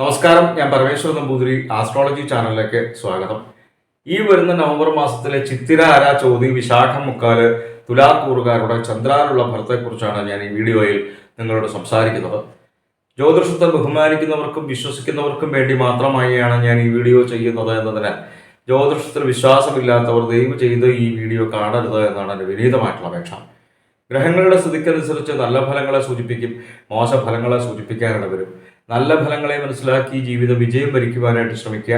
നമസ്കാരം ഞാൻ പരമേശ്വരൻ നമ്പൂതിരി ആസ്ട്രോളജി ചാനലിലേക്ക് സ്വാഗതം. ഈ വരുന്ന നവംബർ മാസത്തിലെ ചിത്തിര ആര ചോതി വിശാഖം മുക്കാൽ തുലാക്കൂറുകാരുടെ ചന്ദ്രാനുള്ള ഫലത്തെക്കുറിച്ചാണ് ഞാൻ ഈ വീഡിയോയിൽ നിങ്ങളോട് സംസാരിക്കുന്നത്. ജ്യോതിഷത്തെ ബഹുമാനിക്കുന്നവർക്കും വിശ്വസിക്കുന്നവർക്കും വേണ്ടി മാത്രമായാണ് ഞാൻ ഈ വീഡിയോ ചെയ്യുന്നത് എന്നതിനാൽ ജ്യോതിഷത്തിൽ വിശ്വാസമില്ലാത്തവർ ദയവ് ചെയ്ത് ഈ വീഡിയോ കാണരുത് എന്നാണ് എന്റെ വിനീതമായിട്ടുള്ള അപേക്ഷ. ഗ്രഹങ്ങളുടെ സ്ഥിതിക്കനുസരിച്ച് നല്ല ഫലങ്ങളെ സൂചിപ്പിക്കും മോശ ഫലങ്ങളെ സൂചിപ്പിക്കാനാണ് വരും നല്ല ഫലങ്ങളെ മനസ്സിലാക്കി ജീവിത വിജയം ഭരിക്കുവാനായിട്ട് ശ്രമിക്കുക.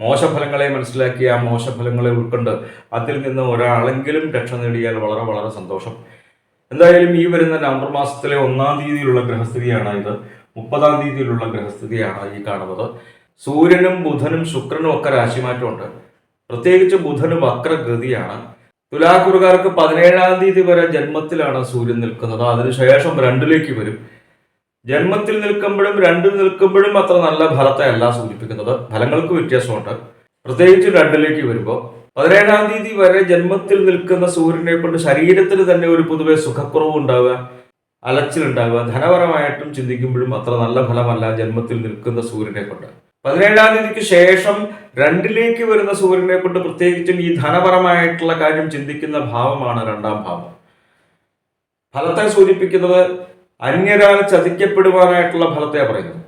മോശഫലങ്ങളെ മനസ്സിലാക്കി ആ മോശഫലങ്ങളെ ഉൾക്കൊണ്ട് അതിൽ നിന്ന് ഒരാളെങ്കിലും രക്ഷ നേടിയാൽ വളരെ വളരെ സന്തോഷം. എന്തായാലും ഈ വരുന്ന നവംബർ മാസത്തിലെ ഒന്നാം തീയതിയിലുള്ള ഗ്രഹസ്ഥിതിയാണ് ഇത്. മുപ്പതാം തീയതിയിലുള്ള ഗ്രഹസ്ഥിതിയാണ് ഈ കാണുന്നത്. സൂര്യനും ബുധനും ശുക്രനും ഒക്കെ രാശിമാറ്റമുണ്ട്. പ്രത്യേകിച്ച് ബുധന് വക്രഗതിയാണ്. തുലാക്കുറുകാർക്ക് പതിനേഴാം തീയതി വരെ ജന്മത്തിലാണ് സൂര്യൻ നിൽക്കുന്നത്. അതിനുശേഷം രണ്ടിലേക്ക് വരും. ജന്മത്തിൽ നിൽക്കുമ്പോഴും രണ്ടിൽ നിൽക്കുമ്പോഴും അത്ര നല്ല ഫലത്തെ അല്ല സൂചിപ്പിക്കുന്നത്. ഫലങ്ങൾക്ക് വ്യത്യാസമുണ്ട്. പ്രത്യേകിച്ച് രണ്ടിലേക്ക് വരുമ്പോൾ പതിനേഴാം തീയതി വരെ ജന്മത്തിൽ നിൽക്കുന്ന സൂര്യനെ കൊണ്ട് ശരീരത്തിന് തന്നെ ഒരു പൊതുവെ സുഖക്കുറവ് ഉണ്ടാവുക അലച്ചിലുണ്ടാവുക ധനപരമായിട്ടും ചിന്തിക്കുമ്പോഴും അത്ര നല്ല ഫലമല്ല ജന്മത്തിൽ നിൽക്കുന്ന സൂര്യനെ കൊണ്ട്. പതിനേഴാം തീയതിക്ക് ശേഷം രണ്ടിലേക്ക് വരുന്ന സൂര്യനെ കൊണ്ട് പ്രത്യേകിച്ചും ഈ ധനപരമായിട്ടുള്ള കാര്യം ചിന്തിക്കുന്ന ഭാവമാണ് രണ്ടാം ഭാവം. ഫലത്തെ സൂചിപ്പിക്കുന്നത് അന്യരാൽ ചതിക്കപ്പെടുവാനായിട്ടുള്ള ഫലത്തെ പറയുന്നത്.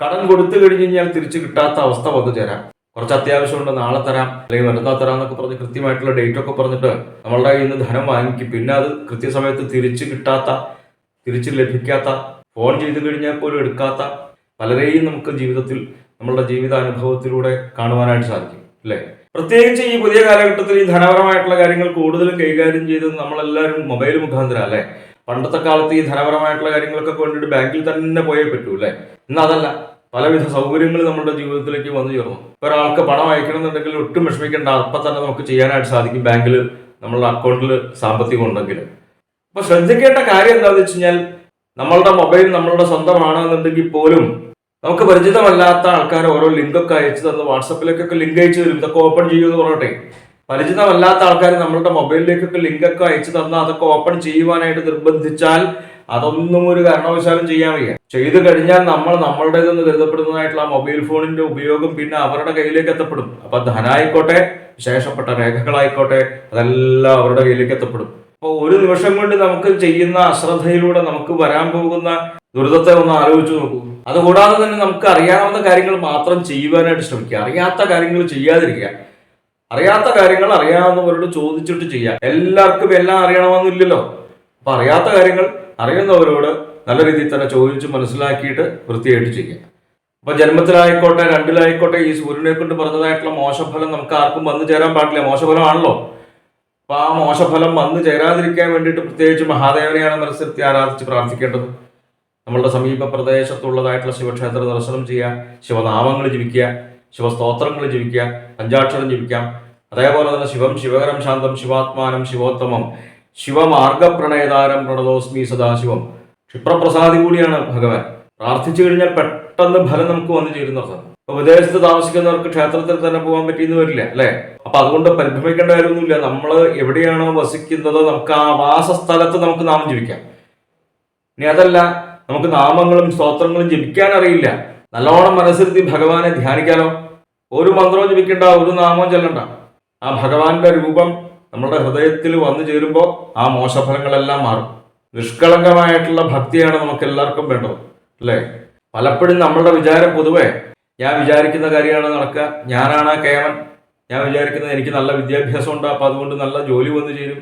കടം കൊടുത്തു കഴിഞ്ഞ് കഴിഞ്ഞാൽ തിരിച്ചു കിട്ടാത്ത അവസ്ഥ വന്നു ചേരാം. കുറച്ച് അത്യാവശ്യമുണ്ട് നാളെ തരാം അല്ലെങ്കിൽ മറ്റന്നാൾ തരാം എന്നൊക്കെ പറഞ്ഞ് കൃത്യമായിട്ടുള്ള ഡേറ്റ് ഒക്കെ പറഞ്ഞിട്ട് നമ്മളുടെ കയ്യിൽ നിന്ന് ധനം വാങ്ങിക്കും. പിന്നെ അത് കൃത്യസമയത്ത് തിരിച്ചു കിട്ടാത്ത തിരിച്ചു ലഭിക്കാത്ത ഫോൺ ചെയ്തു കഴിഞ്ഞാൽ പോലും എടുക്കാത്ത പലരെയും നമുക്ക് ജീവിതത്തിൽ നമ്മളുടെ ജീവിതാനുഭവത്തിലൂടെ കാണുവാനായിട്ട് സാധിക്കും അല്ലേ? പ്രത്യേകിച്ച് ഈ പുതിയ കാലഘട്ടത്തിൽ ഈ ധനപരമായിട്ടുള്ള കാര്യങ്ങൾ കൂടുതൽ കൈകാര്യം ചെയ്തത് നമ്മളെല്ലാവരും മൊബൈൽ മുഖാന്തരം അല്ലേ? പണ്ടത്തെ കാലത്ത് ഈ ധനപരമായിട്ടുള്ള കാര്യങ്ങളൊക്കെ വേണ്ടിയിട്ട് ബാങ്കിൽ തന്നെ പോയേ പറ്റൂ അല്ലേ? ഇന്ന് അതല്ല. പലവിധ സൗകര്യങ്ങൾ നമ്മുടെ ജീവിതത്തിലേക്ക് വന്നു ചേർന്നു. ഒരാൾക്ക് പണം അയക്കണമെന്നുണ്ടെങ്കിൽ ഒട്ടും വിഷമിക്കേണ്ട. അപ്പം തന്നെ നമുക്ക് ചെയ്യാനായിട്ട് സാധിക്കും ബാങ്കിൽ നമ്മളുടെ അക്കൗണ്ടിൽ സാമ്പത്തികം ഉണ്ടെങ്കിൽ. അപ്പൊ ശ്രദ്ധിക്കേണ്ട കാര്യം എന്താണെന്ന് വെച്ച് കഴിഞ്ഞാൽ നമ്മളുടെ മൊബൈൽ നമ്മളുടെ സ്വന്തമാണെന്നുണ്ടെങ്കിൽ പോലും നമുക്ക് പരിചിതമല്ലാത്ത ആൾക്കാർ ഓരോ ലിങ്കൊക്കെ അയച്ചു തന്ന് വാട്സപ്പിലേക്കൊക്കെ ലിങ്ക് അയച്ചു തരും. ഇതൊക്കെ ഓപ്പൺ ചെയ്യുമെന്ന് പറഞ്ഞോട്ടെ. പരിചിതമല്ലാത്ത ആൾക്കാർ നമ്മളുടെ മൊബൈലിലേക്കൊക്കെ ലിങ്കൊക്കെ അയച്ചു തന്നാൽ അതൊക്കെ ഓപ്പൺ ചെയ്യുവാനായിട്ട് നിർബന്ധിച്ചാൽ അതൊന്നും ഒരു കാരണവശാലും ചെയ്യാൻ വയ്യ. ചെയ്തു കഴിഞ്ഞാൽ നമ്മൾ നമ്മളുടേതെന്ന് കരുതപ്പെടുന്നതായിട്ടുള്ള മൊബൈൽ ഫോണിന്റെ ഉപയോഗം പിന്നെ അവരുടെ കയ്യിലേക്ക് എത്തപ്പെടും. അപ്പൊ ധനായിക്കോട്ടെ വിശേഷപ്പെട്ട രേഖകളായിക്കോട്ടെ അതെല്ലാം അവരുടെ കയ്യിലേക്ക് എത്തപ്പെടും. അപ്പോൾ ഒരു നിമിഷം കൊണ്ട് നമുക്ക് ചെയ്യുന്ന അശ്രദ്ധയിലൂടെ നമുക്ക് വരാൻ പോകുന്ന ദുരിതത്തെ ഒന്ന് ആലോചിച്ചു നോക്കൂ. അതുകൂടാതെ തന്നെ നമുക്ക് അറിയാവുന്ന കാര്യങ്ങൾ മാത്രം ചെയ്യുവാനായിട്ട് ശ്രമിക്കുക. അറിയാത്ത കാര്യങ്ങൾ ചെയ്യാതിരിക്കുക. അറിയാത്ത കാര്യങ്ങൾ അറിയാവുന്നവരോട് ചോദിച്ചിട്ട് ചെയ്യാം. എല്ലാവർക്കും എല്ലാം അറിയണമെന്നില്ലല്ലോ. അപ്പൊ അറിയാത്ത കാര്യങ്ങൾ അറിയുന്നവരോട് നല്ല രീതിയിൽ തന്നെ ചോദിച്ച് മനസ്സിലാക്കിയിട്ട് വൃത്തിയായിട്ട് ചെയ്യാം. അപ്പൊ ജന്മത്തിലായിക്കോട്ടെ രണ്ടിലായിക്കോട്ടെ ഈ സൂര്യനെ കൊണ്ട് പറഞ്ഞതായിട്ടുള്ള മോശഫലം നമുക്ക് ആർക്കും വന്നു ചേരാൻ പാടില്ല. മോശഫലമാണല്ലോ. അപ്പൊ ആ മോശഫലം വന്നു ചേരാതിരിക്കാൻ വേണ്ടിയിട്ട് പ്രത്യേകിച്ച് മഹാദേവനെയാണ് മനസ്സിലെത്തി ആരാധിച്ച് പ്രാർത്ഥിക്കേണ്ടത്. നമ്മളുടെ സമീപ പ്രദേശത്തുള്ളതായിട്ടുള്ള ശിവക്ഷേത്ര ദർശനം ചെയ്യുക ശിവനാമങ്ങൾ ജപിക്കുക ശിവസ്തോത്രങ്ങൾ ജപിക്കുക പഞ്ചാക്ഷരം ജപിക്കാം. അതേപോലെ തന്നെ ശിവം ശിവകരം ശാന്തം ശിവാത്മാനം ശിവോത്തമം ശിവമാർഗപ്രണയതാരം പ്രണതോസ്മി സദാശിവം. ക്ഷിപ്രപ്രസാദി കൂടിയാണ് ഭഗവാൻ. പ്രാർത്ഥിച്ചു കഴിഞ്ഞാൽ പെട്ടെന്ന് ഫലം നമുക്ക് വന്നു ചേരുന്നത് അപ്പൊ വിദേശത്ത് താമസിക്കുന്നവർക്ക് ക്ഷേത്രത്തിൽ തന്നെ പോകാൻ പറ്റിയെന്ന് വരില്ല അല്ലെ? അപ്പൊ അതുകൊണ്ട് പരിഭ്രമിക്കേണ്ട കാര്യമൊന്നുമില്ല. നമ്മൾ എവിടെയാണോ വസിക്കുന്നത് നമുക്ക് ആ വാസസ്ഥലത്ത് നമുക്ക് നാമം ജപിക്കാം. ഇനി അതല്ല നമുക്ക് നാമങ്ങളും സ്തോത്രങ്ങളും ജപിക്കാൻ അറിയില്ല. നല്ലോണം മനസ്സിരുത്തി ഭഗവാനെ ധ്യാനിക്കാലോ. ഒരു മന്ത്രവും ജപിക്കണ്ട ഒരു നാമവും ചെല്ലണ്ട. ആ ഭഗവാന്റെ രൂപം നമ്മുടെ ഹൃദയത്തിൽ വന്നു ചേരുമ്പോൾ ആ മോശഫലങ്ങളെല്ലാം മാറും. നിഷ്കളങ്കമായിട്ടുള്ള ഭക്തിയാണ് നമുക്ക് എല്ലാവർക്കും വേണ്ടത് അല്ലേ? പലപ്പോഴും നമ്മളുടെ വിചാരം പൊതുവെ ഞാൻ വിചാരിക്കുന്ന കാര്യമാണ് നടക്കുക. ഞാനാണ് കേമൻ. ഞാൻ വിചാരിക്കുന്നത് എനിക്ക് നല്ല വിദ്യാഭ്യാസം ഉണ്ട്. അപ്പം അതുകൊണ്ട് നല്ല ജോലി വന്നു ചേരും.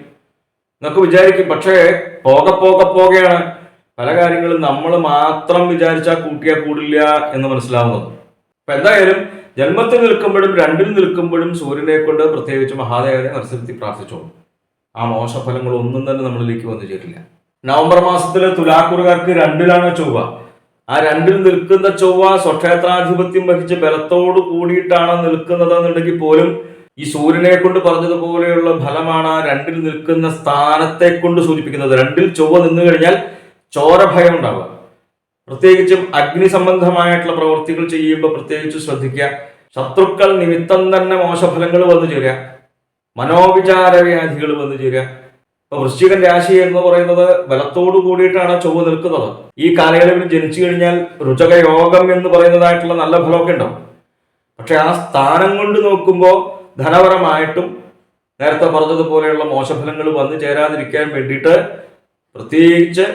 എന്നൊക്കെ വിചാരിക്കും. പക്ഷേ പോകെ പോകെ പോകെയാണ് പല കാര്യങ്ങളും നമ്മൾ മാത്രം വിചാരിച്ചാൽ കൂട്ടിയാൽ കൂടില്ല എന്ന് മനസ്സിലാവുന്നത്. അപ്പൊ എന്തായാലും ജന്മത്തിൽ നിൽക്കുമ്പോഴും രണ്ടിൽ നിൽക്കുമ്പോഴും സൂര്യനെ കൊണ്ട് പ്രത്യേകിച്ച് മഹാദേവനെ മത്സരത്തിൽ പ്രാർത്ഥിച്ചോളൂ ആ മോശഫലങ്ങൾ ഒന്നും തന്നെ നമ്മളിലേക്ക് വന്നു ചേരില്ല. നവംബർ മാസത്തിലെ തുലാക്കുറുകാർക്ക് രണ്ടിലാണ് ചൊവ്വ. ആ രണ്ടിൽ നിൽക്കുന്ന ചൊവ്വ സ്വക്ഷേത്രാധിപത്യം വഹിച്ച് ബലത്തോട് കൂടിയിട്ടാണ് നിൽക്കുന്നത് എന്നുണ്ടെങ്കിൽ പോലും ഈ സൂര്യനെ കൊണ്ട് പറഞ്ഞതുപോലെയുള്ള ഫലമാണ് ആ രണ്ടിൽ നിൽക്കുന്ന സ്ഥാനത്തെ കൊണ്ട് സൂചിപ്പിക്കുന്നത്. രണ്ടിൽ ചൊവ്വ നിന്നു കഴിഞ്ഞാൽ ചോരഭയം ഉണ്ടാവുക. പ്രത്യേകിച്ചും അഗ്നി സംബന്ധമായിട്ടുള്ള പ്രവൃത്തികൾ ചെയ്യുമ്പോൾ പ്രത്യേകിച്ച് ശ്രദ്ധിക്കുക. ശത്രുക്കൾ നിമിത്തം തന്നെ മോശഫലങ്ങൾ വന്നു ചേരുക. മനോവിചാര വ്യാധികൾ വന്നു ചേരുക. ഇപ്പൊ വൃശ്ചികൻ രാശി എന്ന് പറയുന്നത് ബലത്തോടു കൂടിയിട്ടാണ് ചൊവ്വ നിൽക്കുന്നത്. ഈ കാലയളവിൽ ജനിച്ചു കഴിഞ്ഞാൽ രുചക യോഗം എന്ന് പറയുന്നതായിട്ടുള്ള നല്ല ഫലമൊക്കെ ഉണ്ടാവും. പക്ഷെ ആ സ്ഥാനം കൊണ്ട് നോക്കുമ്പോൾ ധനപരമായിട്ടും നേരത്തെ പറഞ്ഞതുപോലെയുള്ള മോശഫലങ്ങൾ വന്നു ചേരാതിരിക്കാൻ വേണ്ടിയിട്ട് പ്രത്യേകിച്ച്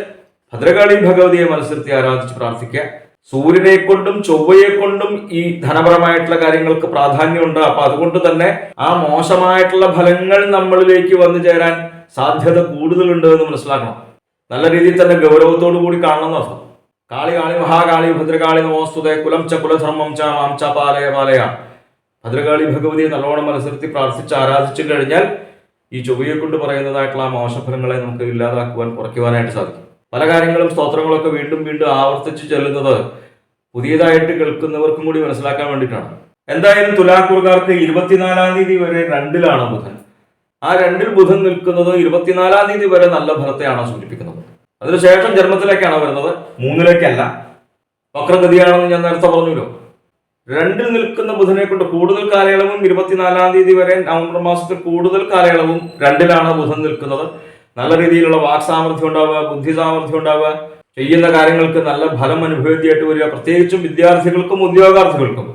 ഭദ്രകാളി ഭഗവതിയെ മനസ്സിരുത്തി ആരാധിച്ച് പ്രാർത്ഥിക്കുക. സൂര്യനെ കൊണ്ടും ചൊവ്വയെ കൊണ്ടും ഈ ധനപരമായിട്ടുള്ള കാര്യങ്ങൾക്ക് പ്രാധാന്യമുണ്ട്. അപ്പൊ അതുകൊണ്ട് തന്നെ ആ മോശമായിട്ടുള്ള ഫലങ്ങൾ നമ്മളിലേക്ക് വന്നു ചേരാൻ സാധ്യത കൂടുതലുണ്ട് എന്ന് മനസ്സിലാക്കണം. നല്ല രീതിയിൽ തന്നെ ഗൗരവത്തോടു കൂടി കാണണം എന്നർത്ഥം കാളി കാളി മഹാകാളി ഭദ്രകാളി നമോസ്തുതേ കുലം ച കുലധർമ്മം ച മാം ച പാലയ പാലയ. ഭദ്രകാളി ഭഗവതിയെ നല്ലോണം മനസ്സിരുത്തി പ്രാർത്ഥിച്ച് ആരാധിച്ചു കഴിഞ്ഞാൽ ഈ ചൊവ്വയെ കൊണ്ട് പറയുന്നതായിട്ടുള്ള ആ മോശഫലങ്ങളെ നമുക്ക് ഇല്ലാതാക്കുവാൻ കുറയ്ക്കുവാനായിട്ട് സാധിക്കും. പല കാര്യങ്ങളും സ്തോത്രങ്ങളൊക്കെ വീണ്ടും വീണ്ടും ആവർത്തിച്ചു ചെല്ലുന്നത് പുതിയതായിട്ട് കേൾക്കുന്നവർക്കും കൂടി മനസ്സിലാക്കാൻ വേണ്ടിയിട്ടാണ്. എന്തായാലും തുലാക്കൂർക്കാർക്ക് ഇരുപത്തിനാലാം തീയതി വരെ രണ്ടിലാണ് ബുധൻ. ആ രണ്ടിൽ ബുധൻ നിൽക്കുന്നത് ഇരുപത്തിനാലാം തീയതി വരെ നല്ല ഫലത്തെയാണ് സൂചിപ്പിക്കുന്നത്. അതിനുശേഷം ജന്മത്തിലേക്കാണ് വരുന്നത്. മൂന്നിലേക്കല്ല. വക്രഗതിയാണെന്ന് ഞാൻ നേരത്തെ പറഞ്ഞല്ലോ. രണ്ടിൽ നിൽക്കുന്ന ബുധനെ കൊണ്ട് കൂടുതൽ കാലയളവും ഇരുപത്തിനാലാം തീയതി വരെ നവംബർ മാസത്തിൽ കൂടുതൽ കാലയളവും രണ്ടിലാണ് ബുധൻ നിൽക്കുന്നത്. നല്ല രീതിയിലുള്ള വാക് സാമർഥ്യം ഉണ്ടാവുക ബുദ്ധി സാമർഥ്യം ഉണ്ടാവുക ചെയ്യുന്ന കാര്യങ്ങൾക്ക് നല്ല ഫലം അനുഭവത്തിയായിട്ട് വരിക. പ്രത്യേകിച്ചും വിദ്യാർത്ഥികൾക്കും ഉദ്യോഗാർത്ഥികൾക്കും.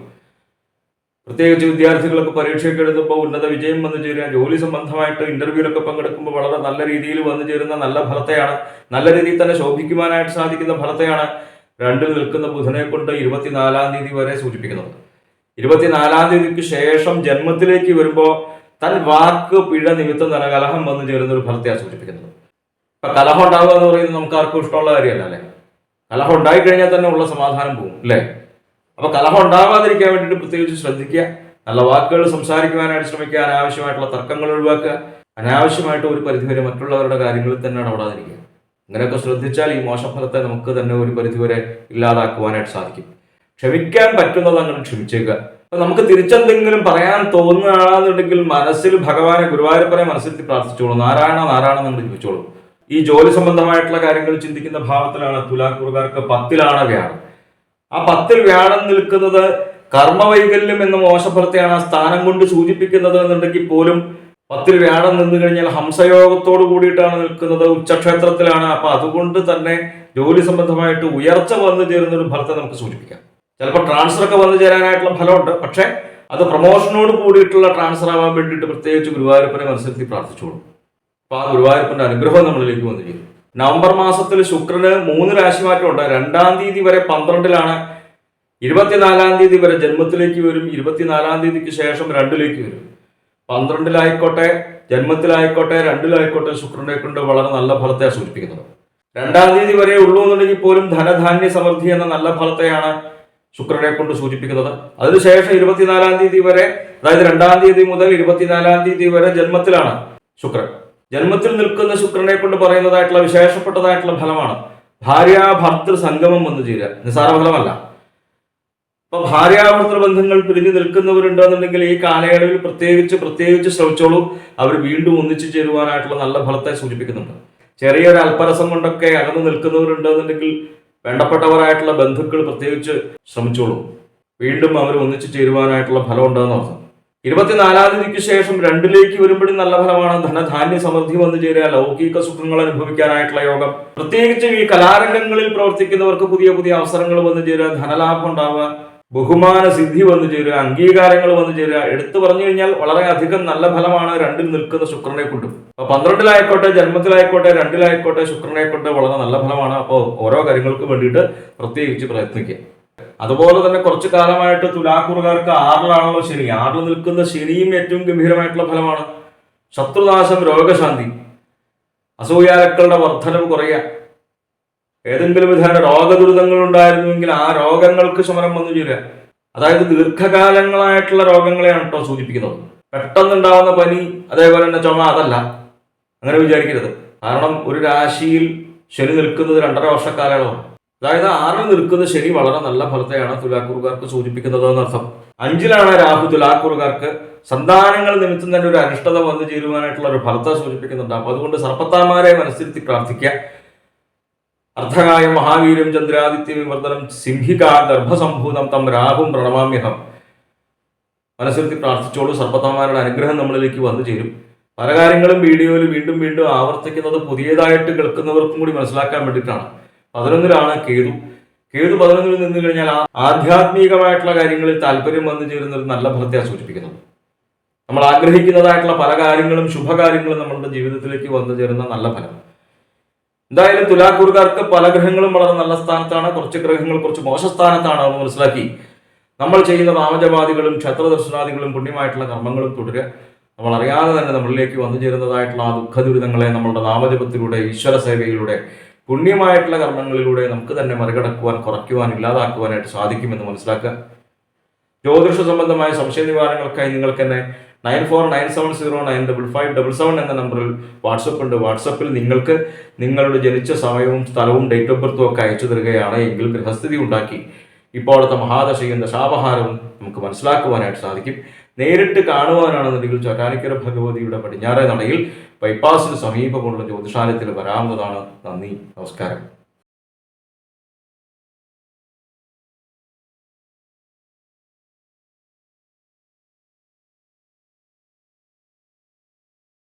പ്രത്യേകിച്ച് വിദ്യാർത്ഥികളൊക്കെ പരീക്ഷയൊക്കെ എഴുതുമ്പോൾ ഉന്നത വിജയം വന്നു ചേരുക ജോലി സംബന്ധമായിട്ട് ഇന്റർവ്യൂലൊക്കെ പങ്കെടുക്കുമ്പോൾ വളരെ നല്ല രീതിയിൽ വന്നു ചേരുന്ന നല്ല ഫലത്തെയാണ് നല്ല രീതിയിൽ തന്നെ ശോഭിക്കുവാനായിട്ട് സാധിക്കുന്ന ഫലത്തെയാണ് രണ്ടിൽ നിൽക്കുന്ന ബുധനെ കൊണ്ട് ഇരുപത്തിനാലാം തീയതി വരെ സൂചിപ്പിക്കുന്നത്. ഇരുപത്തിനാലാം തീയതിക്ക് ശേഷം ജന്മത്തിലേക്ക് വരുമ്പോൾ തൻ വാക്ക് പിഴ നിമിത്തം തന്നെ കലഹം വന്നു ചേരുന്ന ഒരു ഫലത്തെയാണ് സൂചിപ്പിക്കുന്നത്. ഇപ്പൊ കലഹം ഉണ്ടാവുക എന്ന് പറയുന്നത് നമുക്ക് ആർക്കും ഇഷ്ടമുള്ള കാര്യമല്ല അല്ലേ? കലഹം ഉണ്ടായി കഴിഞ്ഞാൽ തന്നെ ഉള്ള സമാധാനം പോകും അല്ലേ? അപ്പൊ കലഹം ഉണ്ടാവാതിരിക്കാൻ വേണ്ടിയിട്ട് പ്രത്യേകിച്ച് ശ്രദ്ധിക്കുക. നല്ല വാക്കുകൾ സംസാരിക്കുവാനായിട്ട് ശ്രമിക്കുക അനാവശ്യമായിട്ടുള്ള തർക്കങ്ങൾ ഒഴിവാക്കുക. അനാവശ്യമായിട്ട് ഒരു പരിധിവരെ മറ്റുള്ളവരുടെ കാര്യങ്ങളിൽ തന്നെ ഇടപെടാതിരിക്കുക അങ്ങനെയൊക്കെ ശ്രദ്ധിച്ചാൽ ഈ മോശഫലത്തെ നമുക്ക് തന്നെ ഒരു പരിധിവരെ ഇല്ലാതാക്കുവാനായിട്ട് സാധിക്കും. ക്ഷമിക്കാൻ പറ്റുന്നത് അങ്ങനെ ക്ഷമിച്ചേക്കുക. അപ്പൊ നമുക്ക് തിരിച്ചെന്തെങ്കിലും പറയാൻ തോന്നുകയാണെന്നുണ്ടെങ്കിൽ മനസ്സിൽ ഭഗവാനെ ഗുരുവായൂരപ്പനെ മനസ്സിൽ പ്രാർത്ഥിച്ചോളൂ. നാരായണ നാരായണ നമ്മൾ ജപിച്ചോളൂ. ഈ ജോലി സംബന്ധമായിട്ടുള്ള കാര്യങ്ങൾ ചിന്തിക്കുന്ന ഭാവത്തിലാണ് തുലാക്കൂറുകാർക്ക് പത്തിലാണ് വ്യാഴം. ആ പത്തിൽ വ്യാഴം നിൽക്കുന്നത് കർമ്മവൈകല്യം എന്ന മോശഫലത്തെയാണ് ആ സ്ഥാനം കൊണ്ട് സൂചിപ്പിക്കുന്നത് എന്നുണ്ടെങ്കിൽ പോലും പത്തിൽ വ്യാഴം നിന്ന് കഴിഞ്ഞാൽ ഹംസയോഗത്തോട് കൂടിയിട്ടാണ് നിൽക്കുന്നത് ഉച്ചക്ഷേത്രത്തിലാണ്. അപ്പൊ അതുകൊണ്ട് തന്നെ ജോലി സംബന്ധമായിട്ട് ഉയർച്ച വന്നു ചേരുന്ന ഒരു ഫലത്തെ നമുക്ക് സൂചിപ്പിക്കാം. ചിലപ്പോൾ ട്രാൻസ്ഫർ ഒക്കെ വന്നു ചേരാനായിട്ടുള്ള ഫലമുണ്ട്. പക്ഷേ അത് പ്രൊമോഷനോട് കൂടിയിട്ടുള്ള ട്രാൻസ്ഫർ ആവാൻ വേണ്ടിയിട്ട് പ്രത്യേകിച്ച് ഗുരുവായൂരപ്പനെ മത്സരത്തിൽ പ്രാർത്ഥിച്ചോളൂ. അപ്പൊ ആ ഗുരുവായൂരപ്പന്റെ അനുഗ്രഹം നമ്മളിലേക്ക് വന്നിരിക്കുന്നു. നവംബർ മാസത്തിൽ ശുക്രന് മൂന്ന് രാശി രാശിമാറ്റമുണ്ട് രണ്ടാം തീയതി വരെ പന്ത്രണ്ടിലാണ്. ഇരുപത്തിനാലാം തീയതി വരെ ജന്മത്തിലേക്ക് വരും. ഇരുപത്തിനാലാം തീയതിക്ക് ശേഷം രണ്ടിലേക്ക് വരും. പന്ത്രണ്ടിലായിക്കോട്ടെ ജന്മത്തിലായിക്കോട്ടെ രണ്ടിലായിക്കോട്ടെ ശുക്രനെ കൊണ്ട് വളരെ നല്ല ഫലത്തെ സൂചിപ്പിക്കുന്നത് രണ്ടാം തീയതി വരെ ഉള്ളൂ എന്നുണ്ടെങ്കിൽ പോലും ധനധാന്യ സമൃദ്ധി എന്ന നല്ല ഫലത്തെയാണ് ശുക്രനെ കൊണ്ട് സൂചിപ്പിക്കുന്നത്. അതിനുശേഷം ഇരുപത്തിനാലാം തീയതി വരെ അതായത് രണ്ടാം തീയതി മുതൽ ഇരുപത്തിനാലാം തീയതി വരെ ജന്മത്തിലാണ് ശുക്രൻ. ജന്മത്തിൽ നിൽക്കുന്ന ശുക്രനെ കൊണ്ട് പറയുന്നതായിട്ടുള്ള വിശേഷപ്പെട്ടതായിട്ടുള്ള ഫലമാണ് ഭാര്യ ഭർത്തൃ സംഗമം വന്നു ചേരുക നിസാര ഫലമല്ല. ഇപ്പൊ ഭാര്യാഭർത്തൃ ബന്ധങ്ങൾ പിരിഞ്ഞു നിൽക്കുന്നവരുണ്ടെന്നുണ്ടെങ്കിൽ ഈ കാലയളവിൽ പ്രത്യേകിച്ച് പ്രത്യേകിച്ച് ശ്രമിച്ചോളൂ. അവർ വീണ്ടും ഒന്നിച്ചു ചേരുവാനായിട്ടുള്ള നല്ല ഫലത്തെ സൂചിപ്പിക്കുന്നുണ്ട്. ചെറിയൊരു അല്പരസം കൊണ്ടൊക്കെ അകന്നു നിൽക്കുന്നവരുണ്ടെന്നുണ്ടെങ്കിൽ വേണ്ടപ്പെട്ടവരായിട്ടുള്ള ബന്ധുക്കൾ പ്രത്യേകിച്ച് ശ്രമിച്ചോളൂ. വീണ്ടും അവർ ഒന്നിച്ചു ചേരുവാനായിട്ടുള്ള ഫലം ഉണ്ടാകുന്ന അർത്ഥം ഇരുപത്തിനാലാം തീയതിക്ക് ശേഷം രണ്ടിലേക്ക് വരുമ്പോഴും നല്ല ഫലമാണ്. ധനധാന്യ സമൃദ്ധി വന്നു ചേരുക ലൗകിക സുഖങ്ങൾ അനുഭവിക്കാനായിട്ടുള്ള യോഗം. പ്രത്യേകിച്ച് ഈ കലാരംഗങ്ങളിൽ പ്രവർത്തിക്കുന്നവർക്ക് പുതിയ പുതിയ അവസരങ്ങൾ വന്നു ചേരുക ധനലാഭം ഉണ്ടാവുക ബഹുമാന സിദ്ധി വന്നു ചേരുക അംഗീകാരങ്ങൾ വന്നു ചേരുക എടുത്തു പറഞ്ഞു കഴിഞ്ഞാൽ വളരെ അധികം നല്ല ഫലമാണ് രണ്ടിൽ നിൽക്കുന്ന ശുക്രനെ കൊണ്ടും. അപ്പൊ പന്ത്രണ്ടിലായിക്കോട്ടെ ജന്മത്തിലായിക്കോട്ടെ രണ്ടിലായിക്കോട്ടെ ശുക്രനെ കൊണ്ട് വളരെ നല്ല ഫലമാണ്. അപ്പോൾ ഓരോ കാര്യങ്ങൾക്കും വേണ്ടിയിട്ട് പ്രത്യേകിച്ച് പ്രയത്നിക്കുക. അതുപോലെ തന്നെ കുറച്ചു കാലമായിട്ട് തുലാക്കുറുകാർക്ക് ആറിലാണല്ലോ ശനി. ആറിൽ നിൽക്കുന്ന ശനിയും ഏറ്റവും ഗംഭീരമായിട്ടുള്ള ഫലമാണ്. ശത്രുനാശം രോഗശാന്തി. അസൂയാലക്കളുടെ വർധനവ് കുറയുക. ഏതെങ്കിലും വിധേന രോഗദുരിതങ്ങൾ ഉണ്ടായിരുന്നുവെങ്കിൽ ആ രോഗങ്ങൾക്ക് ശമനം വന്നു ചേരുക. അതായത് ദീർഘകാലങ്ങളായിട്ടുള്ള രോഗങ്ങളെയാണ് കേട്ടോ സൂചിപ്പിക്കുന്നത്. പെട്ടെന്നുണ്ടാവുന്ന പനി അതേപോലെ തന്നെ ചുമ അതല്ല. അങ്ങനെ വിചാരിക്കരുത്. കാരണം ഒരു രാശിയിൽ ശനി നിൽക്കുന്നത് രണ്ടര വർഷക്കാലയളവാണ് അതായത് ആറിൽ നിൽക്കുന്ന ശനി വളരെ നല്ല ഫലത്തെയാണ് തുലാക്കുറുകാർക്ക് സൂചിപ്പിക്കുന്നത് എന്നർത്ഥം. അഞ്ചിലാണ് രാഹു തുലാക്കുറുകാർക്ക് സന്താനങ്ങൾ നിമിത്തം തന്നെ ഒരു അനിഷ്ടത വന്നു ചേരുവാനായിട്ടുള്ള ഒരു ഫലത്തെ സൂചിപ്പിക്കുന്നുണ്ട്. അപ്പൊ അതുകൊണ്ട് സർപ്പത്താന്മാരെ മനസ്സിരുത്തി പ്രാർത്ഥിക്കുക. അർദ്ധകായ മഹാവീര്യം ചന്ദ്രാദിത്യ വിവർത്തനം സിംഹിക ഗർഭസംഭൂതം തം രാഹും പ്രണമാമ്യഹം. മനസ്സിരുത്തി പ്രാർത്ഥിച്ചോളൂ. സർപ്പത്താന്മാരുടെ അനുഗ്രഹം നമ്മളിലേക്ക് വന്നു ചേരും. പല കാര്യങ്ങളും വീഡിയോയിൽ വീണ്ടും വീണ്ടും ആവർത്തിക്കുന്നത് പുതിയതായിട്ട് കേൾക്കുന്നവർക്കും കൂടി മനസ്സിലാക്കാൻ വേണ്ടിയിട്ടാണ്. പതിനൊന്നിലാണ് കേതു. കേതു പതിനൊന്നിൽ നിന്ന് കഴിഞ്ഞാൽ ആധ്യാത്മികമായിട്ടുള്ള കാര്യങ്ങളിൽ താല്പര്യം വന്നു ചേരുന്ന ഒരു നല്ല ഫലത്തെയാണ് സൂചിപ്പിക്കുന്നത് നമ്മൾ ആഗ്രഹിക്കുന്നതായിട്ടുള്ള പല കാര്യങ്ങളും ശുഭകാര്യങ്ങളും നമ്മളുടെ ജീവിതത്തിലേക്ക് വന്നു ചേരുന്ന നല്ല ഫലം. എന്തായാലും തുലാക്കൂറുകാർക്ക് പല ഗ്രഹങ്ങളും വളരെ നല്ല സ്ഥാനത്താണ്. കുറച്ച് ഗ്രഹങ്ങൾ കുറച്ച് മോശ സ്ഥാനത്താണ് എന്ന് മനസ്സിലാക്കി. നമ്മൾ ചെയ്യുന്ന നാമജപാദികളും ക്ഷേത്രദർശനാദികളും പുണ്യമായിട്ടുള്ള കർമ്മങ്ങളും തുടരുക. നമ്മൾ അറിയാതെ തന്നെ നമ്മളിലേക്ക് വന്നു ചേരുന്നതായിട്ടുള്ള ആ ദുഃഖ ദുരിതങ്ങളെ നമ്മളുടെ നാമജപത്തിലൂടെ ഈശ്വര സേവയിലൂടെ പുണ്യമായിട്ടുള്ള കർമ്മങ്ങളിലൂടെ നമുക്ക് തന്നെ മറികടക്കുവാൻ കുറയ്ക്കുവാൻ ഇല്ലാതാക്കുവാനായിട്ട് സാധിക്കുമെന്ന് മനസ്സിലാക്കുക. ജ്യോതിഷ സംബന്ധമായ സംശയ നിവാരണങ്ങൾക്കായി നിങ്ങൾക്ക് തന്നെ nine four nine seven zero nine double five double seven എന്ന നമ്പറിൽ വാട്സപ്പ് ഉണ്ട്. വാട്സപ്പിൽ നിങ്ങൾക്ക് നിങ്ങളുടെ ജനിച്ച സമയവും സ്ഥലവും ഡേറ്റ് ഓഫ് ബർത്തും ഒക്കെ അയച്ചു തരികയാണ് എങ്കിൽ ഗൃഹസ്ഥിതി ഉണ്ടാക്കി ഇപ്പോഴത്തെ മഹാദശയും ദശാപഹാരവും നമുക്ക് മനസ്സിലാക്കുവാനായിട്ട് സാധിക്കും. നേരിട്ട് കാണുവാനാണെന്നുണ്ടെങ്കിൽ ചൊറ്റാനിക്കര ഭഗവതിയുടെ പടിഞ്ഞാറേ നടയിൽ ബൈപ്പാസിന് സമീപമുള്ള ജ്യോതിഷാലയത്തിൽ വരാവുന്നതാണ്. നന്ദി. നമസ്കാരം.